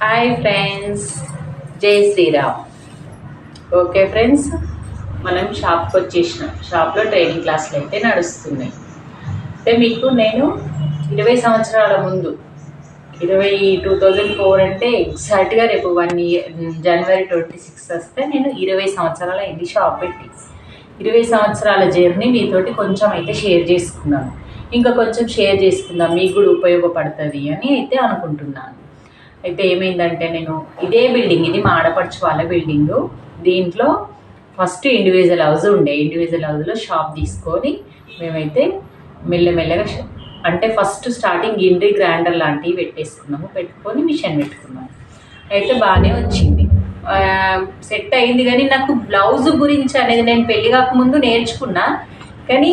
Hi friends జై Sriram. Okay friends మనం షాప్కి వచ్చేసినాం. షాప్లో ట్రైనింగ్ క్లాసులు అయితే నడుస్తున్నాయి. అయితే మీకు నేను ఇరవై సంవత్సరాల ముందు ఇరవై టూ థౌజండ్ ఫోర్ అంటే ఎగ్జాక్ట్గా రేపు one year January twenty six వస్తే నేను ఇరవై సంవత్సరాల అయింది షాప్ పెట్టి. ఇరవై సంవత్సరాల జర్నీ మీతోటి కొంచెం అయితే షేర్ చేసుకున్నాను. ఇంకా కొంచెం షేర్ చేసుకుందాం. మీకు కూడా ఉపయోగపడుతుంది అని అయితే అనుకుంటున్నాను. అయితే ఏమైందంటే నేను ఇదే బిల్డింగ్ ఇది మా ఆడపడుచు వాళ్ళ బిల్డింగ్ దీంట్లో ఫస్ట్ ఇండివిజువల్ హౌస్ ఉండే. ఇండివిజువల్ హౌస్లో షాప్ తీసుకొని మేమైతే మెల్లమెల్లగా అంటే ఫస్ట్ స్టార్టింగ్ ఇండ్రీ గ్రైండర్ లాంటివి పెట్టేసుకున్నాము. పెట్టుకొని మిషన్ పెట్టుకున్నాము. అయితే బాగానే వచ్చింది. సెట్ అయింది. కానీ నాకు బ్లౌజ్ గురించి అనేది నేను పెళ్ళి కాకముందు నేర్చుకున్నా. కానీ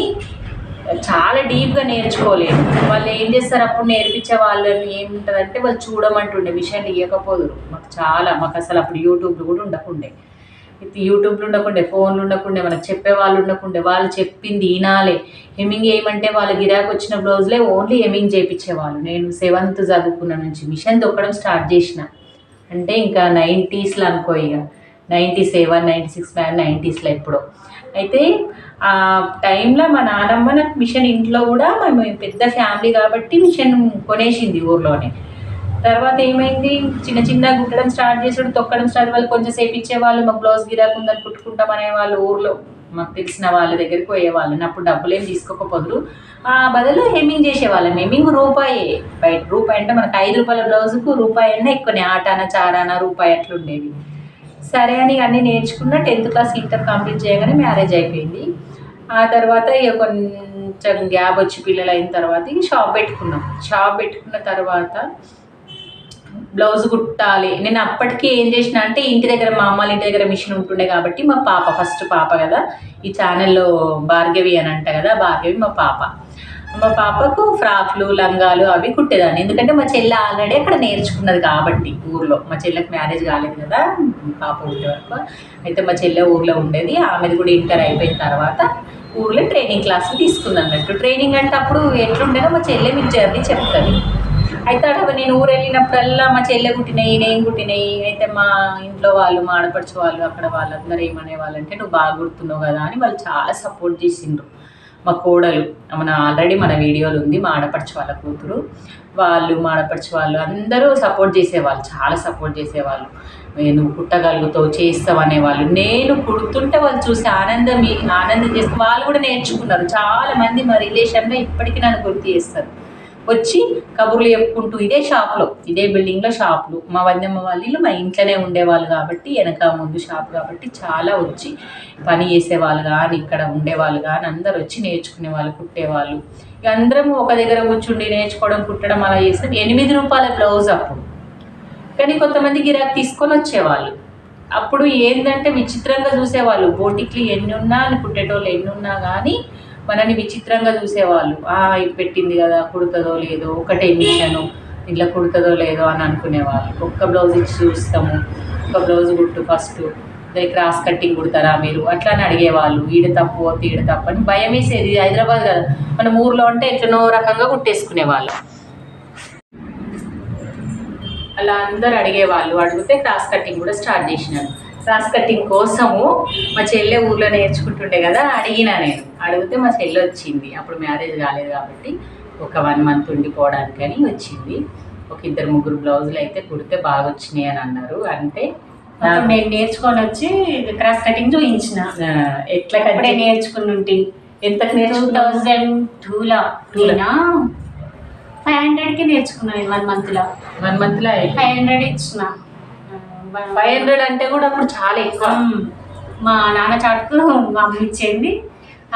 చాలా డీప్గా నేర్చుకోలేదు. వాళ్ళు ఏం చేస్తారు? అప్పుడు నేర్పించే వాళ్ళని ఏముంటుందంటే వాళ్ళు చూడమంటుండే విషయాలు ఇవ్వకపోదురు మాకు చాలా మాకు అసలు అప్పుడు యూట్యూబ్లు కూడా ఉండకుండే. ఇది యూట్యూబ్లు ఉండకుండే ఫోన్లు ఉండకుండే మనకు చెప్పే వాళ్ళు ఉండకుండే. వాళ్ళు చెప్పింది వినాలే. హెమ్మింగ్ ఏమంటే వాళ్ళ గిరాకు వచ్చిన బ్లౌజ్లే ఓన్లీ హెమ్మింగ్ చేయించేవాళ్ళు నేను సెవెంత్ చదువుకున్న నుంచి మిషన్ తొక్కడం స్టార్ట్ చేసిన. అంటే ఇంకా నైంటీస్లో అనుకో ఇక నైంటీ సెవెన్ నైంటీ సిక్స్ నైంటీస్లో ఎప్పుడో. అయితే ఆ టైంలో మా నానమ్మ నాకు మిషన్ ఇంట్లో కూడా మేము పెద్ద ఫ్యామిలీ కాబట్టి మిషన్ కొనేసింది ఊర్లోనే. తర్వాత ఏమైంది? చిన్న చిన్న గుట్టడం స్టార్ట్ చేసుడు తొక్కడం స్టార్ట్ వాళ్ళు కొంచెం సేపు ఇచ్చేవాళ్ళు మాకు బ్లౌజ్ గిరాకు ఉందని వాళ్ళు ఊర్లో. మాకు తెలిసిన వాళ్ళ దగ్గరికి పోయేవాళ్ళు. అప్పుడు డబ్బులు ఏం తీసుకోకపోదురు. ఆ బదులు హెమ్మింగ్ చేసేవాళ్ళం. హెమ్మింగ్ రూపాయే. బయట రూపాయి అంటే మనకు ఐదు రూపాయల బ్లౌజ్కు రూపాయి అయినా ఎక్కువనే. ఆటాన చారాన రూపాయి అట్లా ఉండేవి సరే అని అన్నీ నేర్చుకున్న టెన్త్ క్లాస్ ఇంటర్ కంప్లీట్ చేయగానే మ్యారేజ్ అయిపోయింది. ఆ తర్వాత ఇక కొంచెం గ్యాప్ వచ్చి పిల్లలు అయిన తర్వాత ఇక షాప్ పెట్టుకున్నాం. షాప్ పెట్టుకున్న తర్వాత బ్లౌజ్ కుట్టాలి. నేను అప్పటికి ఏం చేసిన అంటే ఇంటి దగ్గర మా అమ్మాళ్ళ ఇంటి దగ్గర మిషన్ ఉంటుండే కాబట్టి మా పాప ఫస్ట్ పాప కదా. ఈ ఛానల్లో భార్గవి అని అంట కదా భార్గవి మా పాప. మా పాపకు ఫ్రాక్లు లంగాలు అవి కుట్టేదాన్ని. ఎందుకంటే మా చెల్లె ఆల్రెడీ అక్కడ నేర్చుకున్నది కాబట్టి ఊర్లో. మా చెల్లెకి మ్యారేజ్ కాలేదు కదా పాప ఉండే వరకు. అయితే మా చెల్లె ఊర్లో ఉండేది. ఆమెది కూడా ఇంటర్ అయిపోయిన తర్వాత ఊర్లో ట్రైనింగ్ క్లాస్ తీసుకుంది అన్నట్టు ట్రైనింగ్ అంటే అప్పుడు ఎట్లుండేదో మా చెల్లె మీకు జర్నీ చెప్తుంది. అయితే అక్కడ నేను ఊరు వెళ్ళినప్పుడల్లా మా చెల్లె కుట్టినాయి నేను కుట్టినాయి. అయితే మా ఇంట్లో వాళ్ళు మా ఆడపడుచు వాళ్ళు అక్కడ వాళ్ళందరూ ఏమనే వాళ్ళంటే నువ్వు బాగా గుర్తున్నావు కదా అని వాళ్ళు చాలా సపోర్ట్ చేసిండ్రు. మా కోడలు మన ఆల్రెడీ మన వీడియోలు ఉంది మా ఆడపడిచి వాళ్ళ కూతురు. వాళ్ళు మా ఆడపడిచి వాళ్ళు అందరూ సపోర్ట్ చేసేవాళ్ళు చాలా సపోర్ట్ చేసేవాళ్ళు. నువ్వు కుట్టగలుగుతావు చేస్తావు అనేవాళ్ళు. నేను కుడుతుంటే వాళ్ళు చూసి ఆనందం ఆనందం చేస్తే వాళ్ళు కూడా నేర్చుకున్నారు. చాలామంది మా రిలేషన్లో ఇప్పటికీ నన్ను గుర్తు చేస్తారు. వచ్చి కబుర్లు చెప్పుకుంటూ ఇదే షాప్లో ఇదే బిల్డింగ్లో షాపులు. మా వద్దమ్మ వాళ్ళు మా ఇంట్లోనే ఉండేవాళ్ళు కాబట్టి వెనక ముందు షాప్ కాబట్టి చాలా వచ్చి పని చేసేవాళ్ళు కానీ ఇక్కడ ఉండేవాళ్ళు కానీ అందరు వచ్చి నేర్చుకునే వాళ్ళు కుట్టేవాళ్ళు. ఇక అందరం ఒక దగ్గర కూర్చుండి నేర్చుకోవడం కుట్టడం అలా చేస్తే ఎనిమిది రూపాయల బ్లౌజ్ అప్పుడు. కానీ కొంతమంది గిరాక్ తీసుకొని వచ్చేవాళ్ళు. అప్పుడు ఏంటంటే విచిత్రంగా చూసేవాళ్ళు. బోటిక్లు ఎన్ని ఉన్నా అని కుట్టేటోళ్ళు ఎన్ని ఉన్నా కానీ మనని విచిత్రంగా చూసేవాళ్ళు. ఆ పెట్టింది కదా కుడుతుందో లేదో ఒకటే మిషను ఇట్లా కుడుతుందో లేదో అని అనుకునేవాళ్ళు. ఒక్క బ్లౌజ్ ఇచ్చి చూస్తాము. ఒక బ్లౌజ్ కుట్టు ఫస్ట్. క్రాస్ కట్టింగ్ కుడతారా మీరు? అట్లా అని అడిగేవాళ్ళు. ఈడ తప్పు పోతే ఈడ తప్పు అని భయం వేసేది. హైదరాబాద్ కదా. మన ఊర్లో అంటే ఎట్లనో రకంగా కుట్టేసుకునేవాళ్ళు. అలా అందరు అడిగేవాళ్ళు. అడిగితే క్రాస్ కటింగ్ కూడా స్టార్ట్ చేసినాను క్రాస్ కటింగ్ కోసము మా చెల్లె ఊర్లో నేర్చుకుంటుండే కదా అడిగిన నేను. అడిగితే మా చెల్లె వచ్చింది. అప్పుడు మ్యారేజ్ కాలేదు కాబట్టి ఒక వన్ మంత్ ఉండిపోవడానికని వచ్చింది. ఒక ఇద్దరు ముగ్గురు బ్లౌజులు అయితే కుడితే బాగా వచ్చినాయి అని అన్నారు. అంటే నేను నేర్చుకొని వచ్చి క్రాస్ కటింగ్ చూపించిన ఎట్లా అప్పుడే కట్ నేర్చుకుని ఉంటే. ఎంతకు టూ థౌజండ్ టూలో. నేను? ఫైవ్ హండ్రెడ్కి నేర్చుకున్నాను వన్ మంత్లో. వన్ మంత్లో? ఫైవ్ హండ్రెడ్ ఇచ్చిన. ఫైవ్ హండ్రెడ్ అంటే కూడా అప్పుడు చాలా ఎక్కువ. మా నాన్న చాటుకు మా అమ్మ ఇచ్చేయండి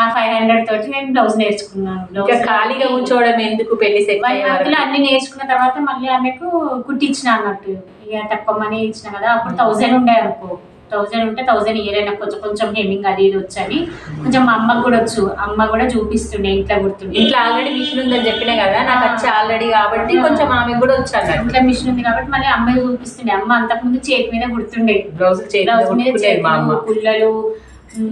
ఆ ఫైవ్ హండ్రెడ్ తోటి నేను బ్లౌజ్ నేర్చుకున్నాను. ఇంకా బ్లౌజ్ ఖాళీగా కూర్చోవడం ఎందుకు పెళ్ళి సెట్ వన్ మంత్లో అన్ని నేర్చుకున్న తర్వాత మళ్ళీ ఆమెకు కుట్టించిన అన్నట్టు. ఇక తక్కువ మనీ ఇచ్చిన కదా అప్పుడు థౌజండ్ ఉండే అనుకో. థౌజండ్ ఉంటే థౌజండ్ ఇయర్ అయినా కొంచెం కొంచెం హెమ్మింగ్ అది ఇది వచ్చని కొంచెం మా అమ్మకు కూడా వచ్చు. అమ్మ కూడా చూపిస్తుండే ఇంట్లో గుర్తుండే. ఇంట్లో ఆల్రెడీ మిషన్ ఉందని చెప్పినా కదా నాకు వచ్చి ఆల్రెడీ కాబట్టి కొంచెం ఆమె కూడా వచ్చాను ఇంట్లో మిషన్ ఉంది కాబట్టి మళ్ళీ అమ్మాయి చూపిస్తుండే. అమ్మ అంతకుముందు చేతి మీద గుర్తుండే. బ్లౌజ్ బ్లౌజ్ మీద చేతులు, పుల్లలు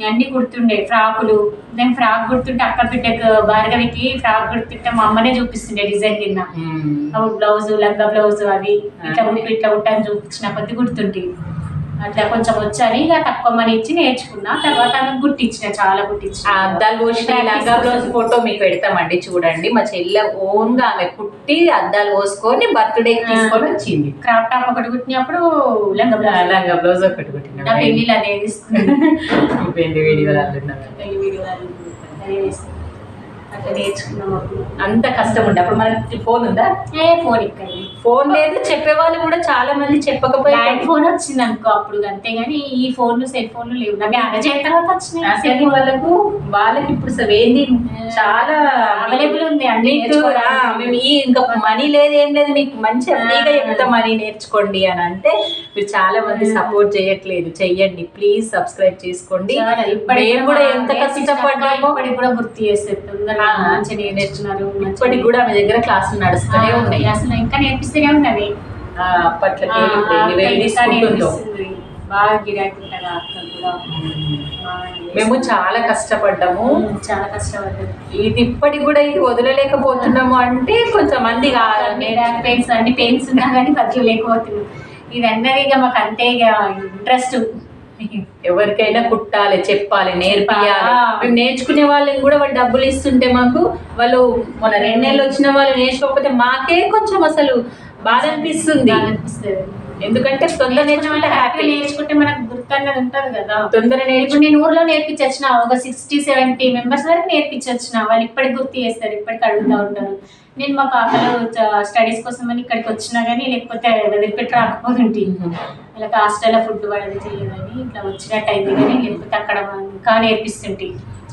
అన్ని కుడుతుండే ఫ్రాకులు. నేను ఫ్రాక్ కుడుతుంటే అక్క బిడ్డకు భార్గవికి ఫ్రాక్ కుడుతుంటే మా అమ్మనే చూపిస్తుండే డిజైన్ కింద. బ్లౌజ్ లంగా బ్లౌజ్ అవి ఇట్లా ఇట్లా కుట్టని చూపించిన కొద్ది కుడుతుంటే అట్లా కొంచెం వచ్చని ఇక తక్కువ మనీ ఇచ్చి నేర్చుకున్నా తర్వాత ఆమెకు గుట్టించిన చాలా గుట్టించిన ఆ అద్దాలు పోసిన లంగా బ్లౌజ్ ఫోటో మీకు పెడతామండి చూడండి. మా చెల్లె ఓన్గా ఆమె కుట్టి అద్దాలు పోసుకొని బర్త్డే తీసుకొని వచ్చింది. క్రాప్ టాప్ ఒకటి కుట్టినప్పుడు లంగా బ్లౌజ్. లంగా బ్లౌజ్ ఒకటి నా కుట్టిన పెళ్ళిలో అదే తీసుకున్నాను పెళ్ళి వీడియోలు పెళ్ళి అదే అట్లా నేర్చుకున్నాం. అంత కష్టం ఉండే. అప్పుడు మనకి ఫోన్ ఉందా? ఏ ఫోన్ ఇక్కడ ఫోన్ లేదు చెప్పే వాళ్ళు కూడా చాలా మంది చెప్పకపోయారు ల్యాండ్ ఫోన్ వచ్చింది అనుకో అప్పుడు అంతేగాని ఈ ఫోన్లు సెల్ ఫోన్లు లేవు. నా మ్యారేజ్ అయిన తర్వాత వచ్చినాయి. వాళ్ళకు వాళ్ళకి ఇప్పుడు ఏంది? చాలా అవైలబుల్ ఉంది అన్ని మేము ఈ ఇంకా మనీ లేదు ఏం లేదు మీకు మంచిగా ఫ్రీగా చెప్తాం మనీ నేర్చుకోండి అని అంటే మీరు చాలా మంది సపోర్ట్ చేయట్లేదు. చెయ్యండి ప్లీజ్ సబ్స్క్రైబ్ చేసుకోండి. మేము కూడా ఎంత కష్టపడ్డామో ఇప్పటికి కూడా గుర్తు ఆ, మంచిగా నేర్చుకున్నారు ఇప్పటికి కూడా మీ దగ్గర క్లాసులు నడుస్తూనే ఉన్నాయి. అసలు ఇంకా నేర్పిస్తూనే ఉన్నది. బాగా గిరాకీ ఉంటుందా అక్క కూడా. బాగా మేము చాలా కష్టపడ్డాము. చాలా కష్టపడ్డది ఇది ఇప్పటికి కూడా ఇది వదలలేకపోతున్నాము అంటే కొంచెం మంది పెయిన్స్ అన్ని పెయిన్స్ ఉన్నా కానీ బతకలేకపోతున్నాం ఇది అన్నది ఇక మాకు అంతే ఇక ఇంట్రెస్ట్ ఎవరికైనా కుట్టాలి చెప్పాలి నేర్పియాలి. మేము నేర్చుకునే వాళ్ళని కూడా వాళ్ళు డబ్బులు ఇస్తుంటే మాకు వాళ్ళు మన రెండు నెలలు వచ్చిన వాళ్ళు నేర్చుకోకపోతే మాకే కొంచెం అసలు బాధ అనిపిస్తుంది ఎందుకంటే తొందర నేర్చుకుంటే హ్యాపీ నేర్చుకుంటే మనకు గుర్తు అన్నది ఉంటది కదా. తొందర నేర్చు ఇప్పుడు నేను ఊర్లో నేర్పించొచ్చిన ఒక సిక్స్టీ సెవెంటీ మెంబర్స్ వరకు నేర్పించొచ్చిన. వాళ్ళు ఇప్పటికి గుర్తు చేస్తారు ఇప్పటికి అడుగుతూ ఉంటారు. నేను మా పాపలు స్టడీస్ కోసం అని ఇక్కడికి వచ్చినా కానీ లేకపోతే వదిలిపెట్టి రాకపోతుంటే వాళ్ళకి హాస్టల్లో ఫుడ్ పడదు తెలియదని ఇట్లా వచ్చినట్టు అయింది కానీ లేకపోతే అక్కడ ఇంకా నేర్పిస్తుంటే.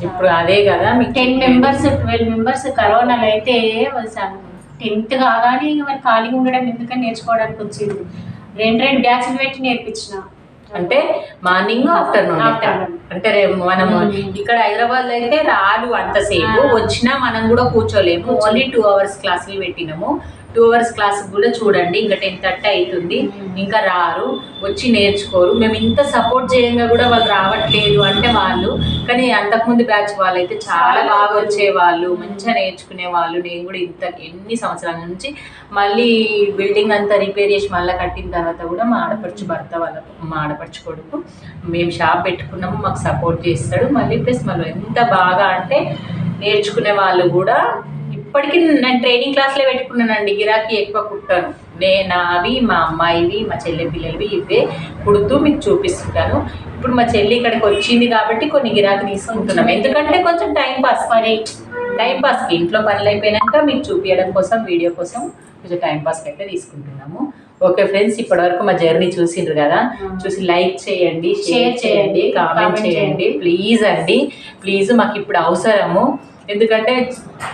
ఇప్పుడు అదే కదా మీకు టెన్ మెంబర్స్ ట్వెల్వ్ మెంబర్స్ కరోనాలో అయితే టెన్త్ కాగానే ఇక మరి ఖాళీగా ఉండడం ఎందుకని నేర్చుకోవడానికి వచ్చింది. రెండు రెండు బ్యాచ్లు పెట్టి నేర్పించిన. అంటే మార్నింగ్ ఆఫ్టర్నూన్. అంటే మనము. ఇక్కడ హైదరాబాద్లో అయితే రాదు అంతసేపు. వచ్చినా మనం కూడా కూర్చోలేము. ఓన్లీ టూ అవర్స్ క్లాసులు పెట్టినాము. టూ అవర్స్ క్లాస్ కూడా చూడండి ఇంకా టెన్ థర్టీ అవుతుంది. ఇంకా రారు వచ్చి నేర్చుకోరు. మేము ఇంత సపోర్ట్ చేయంగా కూడా వాళ్ళు రావట్లేదు అంటే వాళ్ళు కానీ అంతకుముందు బ్యాచ్ వాళ్ళైతే చాలా బాగా వచ్చేవాళ్ళు మంచిగా నేర్చుకునే వాళ్ళు నేను కూడా ఇంత ఎన్ని సంవత్సరాల నుంచి మళ్ళీ బిల్డింగ్ అంతా రిపేర్ చేసి మళ్ళీ కట్టిన తర్వాత కూడా మా ఆడపడుచు భర్త వాళ్ళ మా ఆడపడుచు కొడుకు మేము షాప్ పెట్టుకున్నాము మాకు సపోర్ట్ చేస్తాడు. మళ్ళీ ప్లస్ మళ్ళీ ఎంత బాగా అంటే నేర్చుకునే వాళ్ళు కూడా ఇప్పటికీ నేను ట్రైనింగ్ క్లాస్లో పెట్టుకున్నానండి. గిరాకీ ఎక్కువ కుట్టాను. నే నావి మా అమ్మాయివి మా చెల్లె పిల్లలవి ఇవే కుడుతూ మీకు చూపిస్తుంటాను. ఇప్పుడు మా చెల్లి ఇక్కడికి వచ్చింది కాబట్టి కొన్ని గిరాకీ తీసుకుంటున్నాం. ఎందుకంటే కొంచెం టైం పాస్ మరి టైం పాస్కి ఇంట్లో పనులు అయిపోయినాక మీకు చూపించడం కోసం వీడియో కోసం కొంచెం టైం పాస్కి అయితే తీసుకుంటున్నాము. ఓకే ఫ్రెండ్స్ ఇప్పటివరకు మా జర్నీ చూసిండ్రు కదా? చూసి లైక్ చేయండి షేర్ చేయండి కామెంట్ చేయండి. ప్లీజ్ అండి ప్లీజ్ మాకు ఇప్పుడు అవసరము. ఎందుకంటే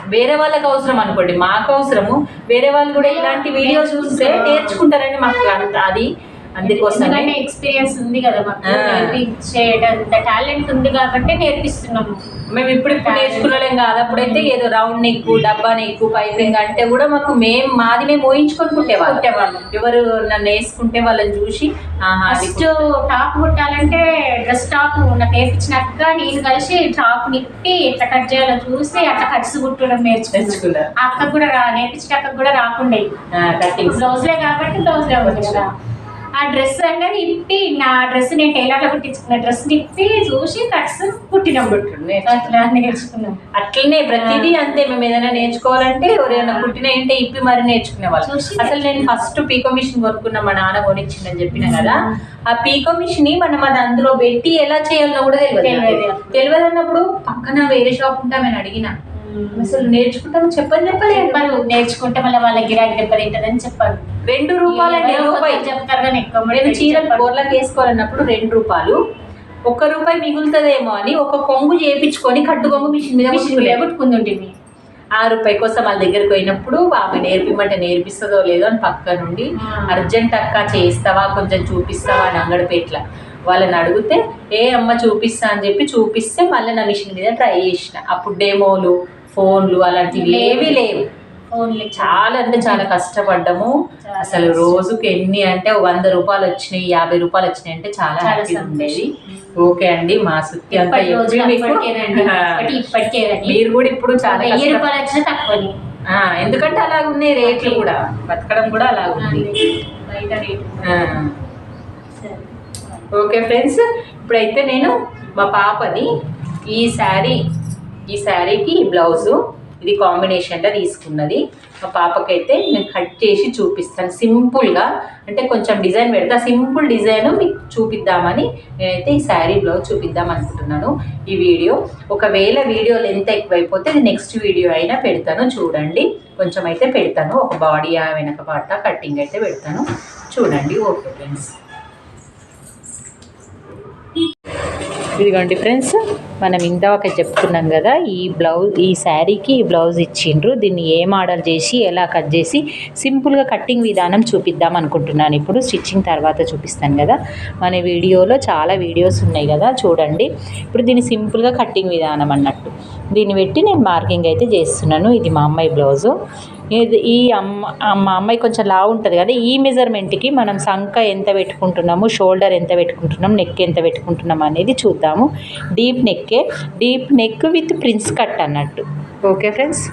వేరే వాళ్ళకి అవసరం అనుకోండి మాకు అవసరము. వేరే వాళ్ళు కూడా ఇలాంటి వీడియో చూస్తే నేర్చుకుంటారని మాకు అది. ఎందుకంటే ఎక్స్పీరియన్స్ ఉంది కదా. నేర్పించేటంత టాలెంట్ ఉంది కాబట్టి నేర్పిస్తున్నాము. మేము ఇప్పుడు ఇప్పుడు నేర్చుకునలేం కాదు. అప్పుడైతే ఏదో రౌండ్ నెక్ డబ్బా నెక్ పైపింగ్ అంటే కూడా మాకు మేము మాది మేము ఊహించుకొని కుట్టేవాళ్ళం. ఎవరు నన్ను వేసుకుంటే వాళ్ళని చూసి ఫస్ట్ టాప్ కుట్టాలంటే డ్రెస్ టాప్ నాకు నేర్పించినాక నేను కలిసి టాప్ నిప్పి ఎట్లా కట్ చేయాలో చూసి అట్లా కట్స్ కుట్టడం నేర్చుకున్నాను నేర్చుకున్నారు. ఆ అక్క కూడా రా నేర్పించిన అక్క కూడా రాకుండే. బ్లౌజ్లే కాబట్టి బ్లౌజ్లే ఉంది కదా ఆ డ్రెస్ అనేది ఇప్పి నా డ్రెస్ నేను టైలర్లో కుట్టించుకున్న డ్రెస్ ఇప్పి చూసి కట్స్ కుట్టినాం అట్లా నేర్చుకున్నాం. అట్లనే ప్రతిదీ అంతే మేము ఏదైనా నేర్చుకోవాలంటే ఎవరైనా పుట్టిన ఇంటే ఇప్పి మరి నేర్చుకునే వాళ్ళు. అసలు నేను ఫస్ట్ పీకో మిషన్ కొనుక్కున్నా మా నాన్న కొనిచ్చిందని చెప్పిన కదా ఆ. పీకో మిషన్ని మనం అది అందులో పెట్టి ఎలా చేయాలో కూడా తెలియదు తెలియదు. అన్నప్పుడు పక్కన వేరే షాప్ ఉంటామని అడిగిన. అసలు నేర్చుకుంటాము చెప్పని చెప్పలేదు. చెప్పారు నేర్చుకుంటే మళ్ళీ వాళ్ళ గిరాకీ దెబ్బతింటదని చెప్పారు. రెండు రూపాయలండి ఎవరో రూపాయి కొందరు చెప్తారు కానీ ఎక్కువ మంది నేను చీరలు చెప్పరు. బోర్లకు వేసుకోవాలన్నప్పుడు రెండు రూపాయలు. ఒక్క రూపాయి మిగులుతుందేమో అని ఒక కొంగు చేపించుకొని కట్టు కొంగు మిషన్ మీద మిషన్ మీద. కుట్టుకుంటుంటిమి ఆ రూపాయి కోసం వాళ్ళ దగ్గరికి పోయినప్పుడు ఆమె నేర్పిమంటే నేర్పిస్తుందో లేదో అని పక్క నుండి. అర్జెంట్ అక్క చేస్తావా కొంచెం చూపిస్తావా? అని అంగడిపేట్ల. వాళ్ళని అడిగితే ఏ అమ్మ చూపిస్తా అని చెప్పి చూపిస్తే మళ్ళీ నా మిషన్ మీద ట్రై చేసిన. అప్పుడు డెమోలు ఫోన్లు అలాంటివి ఏవి లేవు. చాలా అంటే చాలా కష్టపడ్డాము. అసలు. రోజుకి ఎన్ని అంటే వంద రూపాయలు వచ్చినాయి యాభై రూపాయలు వచ్చినాయి అంటే చాలా హ్యాపీ ఉండేది. ఓకే అండి మా సుత్తి అంతా మీరు కూడా ఇప్పుడు చాలా ఎందుకంటే అలాగ ఉన్నాయి రేట్లు కూడా. బతకడం కూడా అలాగ ఉంది. ఓకే ఫ్రెండ్స్ ఇప్పుడైతే నేను మా పాపది ఈ శారీ ఈ శారీకి బ్లౌజు ఇది కాంబినేషన్లో తీసుకున్నది. మా పాపకైతే నేను కట్ చేసి చూపిస్తాను. సింపుల్గా అంటే కొంచెం డిజైన్ పెడతా సింపుల్ డిజైన్ మీకు చూపిద్దామని నేనైతే ఈ శారీ బ్లౌజ్ చూపిద్దాం అనుకుంటున్నాను. ఈ వీడియో ఒకవేళ వీడియో లెంత్ ఎక్కువైపోతే నెక్స్ట్ వీడియో అయినా పెడతాను చూడండి. కొంచెం అయితే పెడతాను. ఒక బాడీ వెనక పాట కటింగ్ అయితే పెడతాను. చూడండి ఓకే ఫ్రెండ్స్ ఇదిగోండి ఫ్రెండ్స్ మనం ఇందాక చెప్పుకున్నాం కదా ఈ బ్లౌజ్ ఈ శారీకి ఈ బ్లౌజ్ ఇచ్చిండ్రు. దీన్ని ఏ మోడల్ చేసి ఎలా కట్ చేసి సింపుల్గా కట్టింగ్ విధానం చూపిద్దాం అనుకుంటున్నాను. ఇప్పుడు స్టిచ్చింగ్ తర్వాత చూపిస్తాను కదా. మన వీడియోలో చాలా వీడియోస్ ఉన్నాయి కదా చూడండి. ఇప్పుడు దీన్ని సింపుల్గా కట్టింగ్ విధానం అన్నట్టు. దీన్ని పెట్టి నేను మార్కింగ్ అయితే చేస్తున్నాను. ఇది మా అమ్మాయి బ్లౌజు. ఇది ఈ అమ్మ మా అమ్మాయి కొంచెం లావు ఉంటుంది కదా ఈ మెజర్మెంట్కి మనం సంక ఎంత పెట్టుకుంటున్నాము షోల్డర్ ఎంత పెట్టుకుంటున్నాం నెక్ ఎంత పెట్టుకుంటున్నాం అనేది చూద్దాము. Deep నెక్కే deep neck with prince cut అన్నట్టు. ఓకే ఫ్రెండ్స్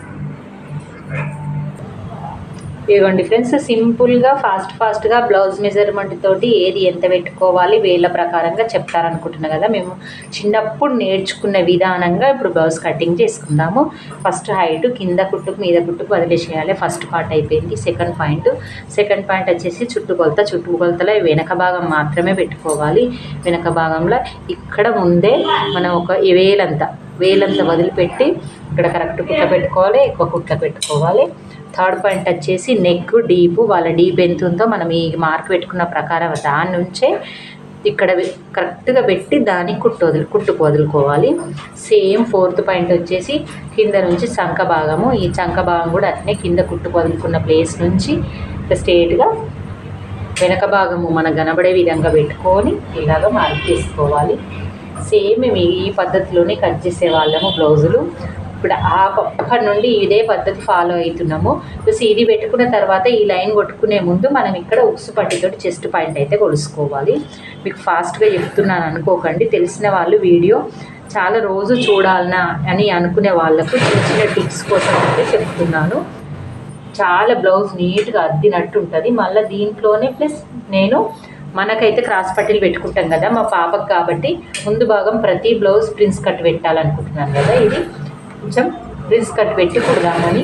ఇదిగోండి ఫ్రెండ్స్ సింపుల్గా ఫాస్ట్ ఫాస్ట్గా బ్లౌజ్ మెజర్మెంట్ తోటి ఏది ఎంత పెట్టుకోవాలి వేల ప్రకారంగా చెప్తారనుకుంటున్నా కదా. మేము చిన్నప్పుడు నేర్చుకున్న విధానంగా ఇప్పుడు బ్లౌజ్ కటింగ్ చేసుకుందాము. ఫస్ట్ హైట్ కింద కుట్టుకు మీద కుట్టుకు వదిలేసేయాలి. ఫస్ట్ పార్ట్ అయిపోయింది సెకండ్ పాయింట్ సెకండ్ పాయింట్ వచ్చేసి చుట్టుకొలత చుట్టుకొలతలో వెనక భాగం మాత్రమే పెట్టుకోవాలి. వెనక భాగంలో ఇక్కడ ముందే మనం ఒక వేలంతా వేలంతా వదిలిపెట్టి ఇక్కడ కరెక్ట్ కుట్ట పెట్టుకోవాలి ఎక్కువ కుట్ట పెట్టుకోవాలి. థర్డ్ పాయింట్ వచ్చేసి నెక్ డీపు వాళ్ళ డీప్ ఎంత ఉందో మనం ఈ మార్క్ పెట్టుకున్న ప్రకారం దాని నుంచే ఇక్కడ కరెక్ట్గా పెట్టి దాన్ని కుట్టు వదులు కుట్టుకు వదులుకోవాలి. సేమ్ ఫోర్త్ పాయింట్ వచ్చేసి కింద నుంచి చంక భాగము ఈ చంక భాగం కూడా అట్నే కింద కుట్టుకు వదులుకున్న ప్లేస్ నుంచి స్ట్రేట్గా వెనక భాగము మనం కనబడే విధంగా పెట్టుకొని ఇలాగ మార్క్ చేసుకోవాలి. సేమ్ మేము ఈ పద్ధతిలోనే కట్ చేసే వాళ్ళము బ్లౌజులు. ఇప్పుడు ఆ అక్కడ నుండి ఇదే పద్ధతి ఫాలో అవుతున్నాము. ప్లస్ ఇది పెట్టుకున్న తర్వాత ఈ లైన్ కొట్టుకునే ముందు మనం ఇక్కడ ఉక్సు పట్టితోటి చెస్ట్ పాయింట్ అయితే కొలుసుకోవాలి. మీకు ఫాస్ట్గా చెప్తున్నాను అనుకోకండి. తెలిసిన వాళ్ళు వీడియో చాలా రోజు చూడాలనా అని అనుకునే వాళ్ళకు చిన్న చిన్న టిప్స్ కోసం అయితే చెప్తున్నాను. చాలా బ్లౌజ్ నీట్గా అద్దినట్టు ఉంటుంది. మళ్ళీ దీంట్లోనే ప్లస్ నేను మనకైతే క్రాస్ పట్టీలు పెట్టుకుంటాం కదా మా పాపకు కాబట్టి ముందు భాగం ప్రతి బ్లౌజ్ ప్రిన్స్ కట్ పెట్టాలనుకుంటున్నాను కదా ఇది కొంచెం ప్రిన్స్ కట్ పెట్టి కుడదామని.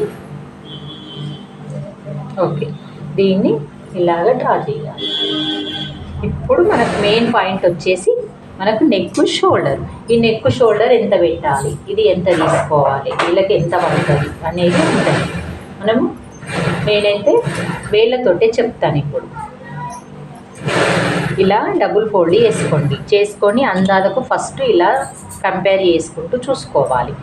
ఓకే దీన్ని ఇలాగ డ్రా చేయాలి. ఇప్పుడు మనకు మెయిన్ పాయింట్ వచ్చేసి మనకు నెక్ షోల్డర్. ఈ నెక్ షోల్డర్ ఎంత పెట్టాలి? ఇది ఎంత తీసుకోవాలి? వీళ్ళకి ఎంత పడుతుంది అనేది ఉంటుంది మనము నేనైతే వేళ్ళతోటే చెప్తాను ఇప్పుడు. ఇలా డబుల్ ఫోల్డ్ చేసుకోండి. చేసుకొని అందాదకు ఫస్ట్ ఇలా కంపేర్ చేసుకుంటూ చూసుకోవాలి.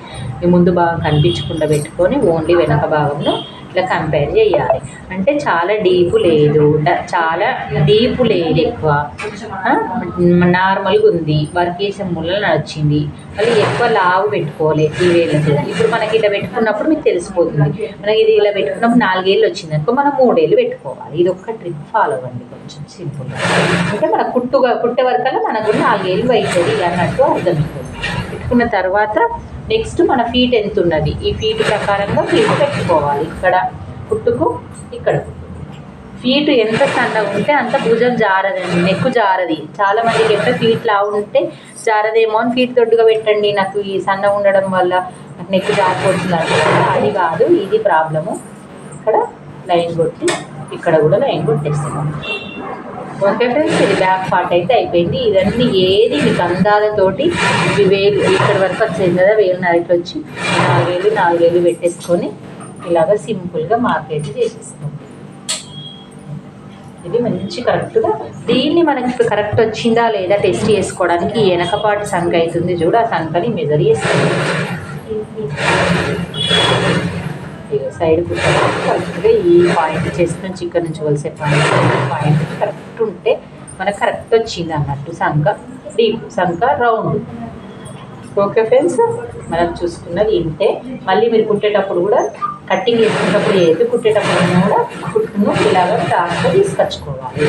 ఈ ముందు భాగం కనిపించకుండా పెట్టుకొని ఓన్లీ వెనక భాగంలో ఇట్లా కంపేర్ చేయాలి. అంటే చాలా డీపు లేదు. చాలా డీపు లేదు ఎక్కువ. నార్మల్గా ఉంది. వర్క్ చేసే మూలన నచ్చింది మళ్ళీ ఎక్కువ లావు పెట్టుకోవాలి ఈ వేళ్ళతో. ఇప్పుడు మనకి ఇలా పెట్టుకున్నప్పుడు మీకు తెలిసిపోతుంది. మనకి ఇది ఇలా పెట్టుకున్నప్పుడు నాలుగేళ్ళు వచ్చింది అనుకో మనం మూడేళ్ళు పెట్టుకోవాలి. ఇది ఒక్క ట్రిక్ ఫాలో అవ్వండి కొంచెం సింపుల్గా అంటే మన కుట్టుగా కుట్టే వరకల్లా మనకు కూడా నాలుగేళ్ళు అవుతుంది అన్నట్టు అర్థమవుతుంది పెట్టుకున్న తర్వాత నెక్స్ట్ మన ఫీట్ ఎంత ఉన్నది ఈ ఫీట్ ప్రకారంగా ఫీట్ పెట్టుకోవాలి. ఇక్కడ కుట్టుకు ఇక్కడ ఫీట్ ఎంత సన్నగా ఉంటే అంత భుజం జారదండి నెక్ జారది. చాలా మందికి ఎక్కడ ఫీట్ లా ఉంటే జారదేమో అని ఫీట్ దొడ్డుగా పెట్టండి. నాకు ఈ సన్నగా ఉండడం వల్ల నాకు నెక్ జారిపోతుంది అంటారు. అది కాదు ఇది ప్రాబ్లము ఇక్కడ లైన్ కొట్టి ఇక్కడ కూడా లైన్ కొట్టేస్తున్నాం ఓకే ఫ్రెండ్స్ ఇది బ్యాక్ పార్ట్ అయితే అయిపోయింది. ఇదన్నీ ఏది మీకు అందాలతోటి ఇవి వేలు ఇక్కడ వరకు వచ్చింది కదా వేలు నరికి వచ్చి నాలుగు వేలు నాలుగు వేలు పెట్టేసుకొని ఇలాగ సింపుల్గా మార్కెట్ చేసేసుకోండి. ఇది మంచి కరెక్ట్గా దీన్ని మనకి ఇప్పుడు కరెక్ట్ వచ్చిందా లేదా టెస్ట్ చేసుకోవడానికి వెనకపాటి సంఖ అవుతుంది చూడు ఆ సంఖని మెజర్ చేసుకోండి. సైడ్ కరెక్ట్గా ఈ పాయింట్ చేసుకుని చికెన్ నుంచి కొలిసే పాయింట్ పాయింట్ కరెక్ట్ ఉంటే మనకు కరెక్ట్ వచ్చింది అన్నట్టు. సంక డీప్ సంఖ రౌండ్. ఓకే ఫ్రెండ్స్ మనం చూసుకున్నది ఇంతే. మళ్ళీ మీరు కుట్టేటప్పుడు కూడా కట్టింగ్ చేసుకున్నప్పుడు ఏది కుట్టేటప్పుడు కూడా కుట్టును ఇలాగ దాంట్లో తీసుకొచ్చుకోవాలి.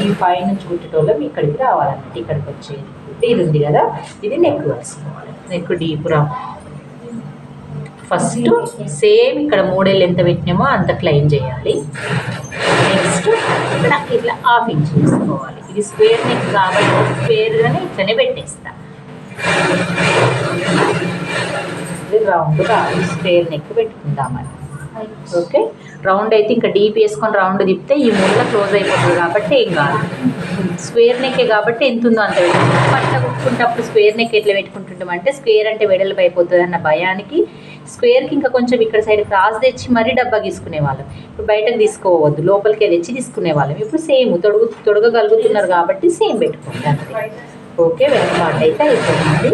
ఈ పైన కుట్టేటోళ్ళం ఇక్కడికి రావాలన్నట్టు ఇక్కడికి వచ్చేది. ఇది ఉంది కదా ఇది నెక్ వేసుకోవాలి నెక్ డీప్ రా ఫస్ట్ సేమ్ ఇక్కడ మూడేళ్ళు ఎంత పెట్టినామో అంత క్లెయిమ్ చేయాలి. నెక్స్ట్ ఇక్కడ ఇట్లా హాఫ్ ఇంచ్ చేసుకోవాలి ఇది స్క్వేర్ నెక్ కాబట్టి స్క్వేర్గానే ఇట్లనే పెట్టేస్తా. ఇది రౌండ్ కావాలి స్క్వేర్ నెక్ పెట్టుకుందామని. ఓకే? రౌండ్ అయితే ఇంకా డీప్ వేసుకొని రౌండ్ తిప్పితే ఈ ముళ్ళ క్లోజ్ అయిపోతుంది కాబట్టి ఏం కాదు. స్క్వేర్ నెక్కే కాబట్టి ఎంత ఉందో అంత పెట్టుకుంటాం పట్ల కుట్టుకుంటప్పుడు స్క్వేర్ నెక్ ఎట్లా పెట్టుకుంటుంటాం అంటే స్క్వేర్ అంటే వెడల్పు అయిపోతుంది అన్న భయానికి స్క్వేర్కి ఇంకా కొంచెం ఇక్కడ సైడ్ క్రాస్ తెచ్చి మరీ డబ్బా తీసుకునే వాళ్ళం. ఇప్పుడు బయటకు తీసుకోవద్దు లోపలికి తెచ్చి తీసుకునే వాళ్ళం. ఇప్పుడు సేమ్ తొడుగు తొడగగలుగుతున్నారు కాబట్టి సేమ్ పెట్టుకోండి ఓకే వెనకాట్ అయితే అయిపోతుంది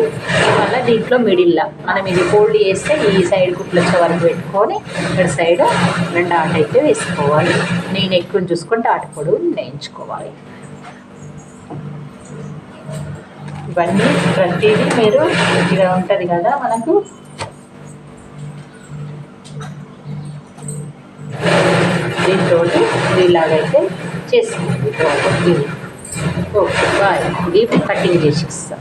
మళ్ళీ దీంట్లో మిడిల్లో మనం ఇది ఫోల్డ్ చేస్తే ఈ సైడ్ కుట్లొచ్చే వరకు పెట్టుకొని ఇక్కడ సైడ్ రెండు ఆట అయితే వేసుకోవాలి. నేను ఎక్కువ చూసుకుంటే ఆట పొడవు నేయించుకోవాలి. ఇవన్నీ ప్రతిదీ మీరు ఇలా ఉంటుంది కదా మనకు. దీంతో ఇలాగైతే చేసుకుంటాం ఓకే బాయ్. ఇది కటింగ్ చేసి ఇస్తాం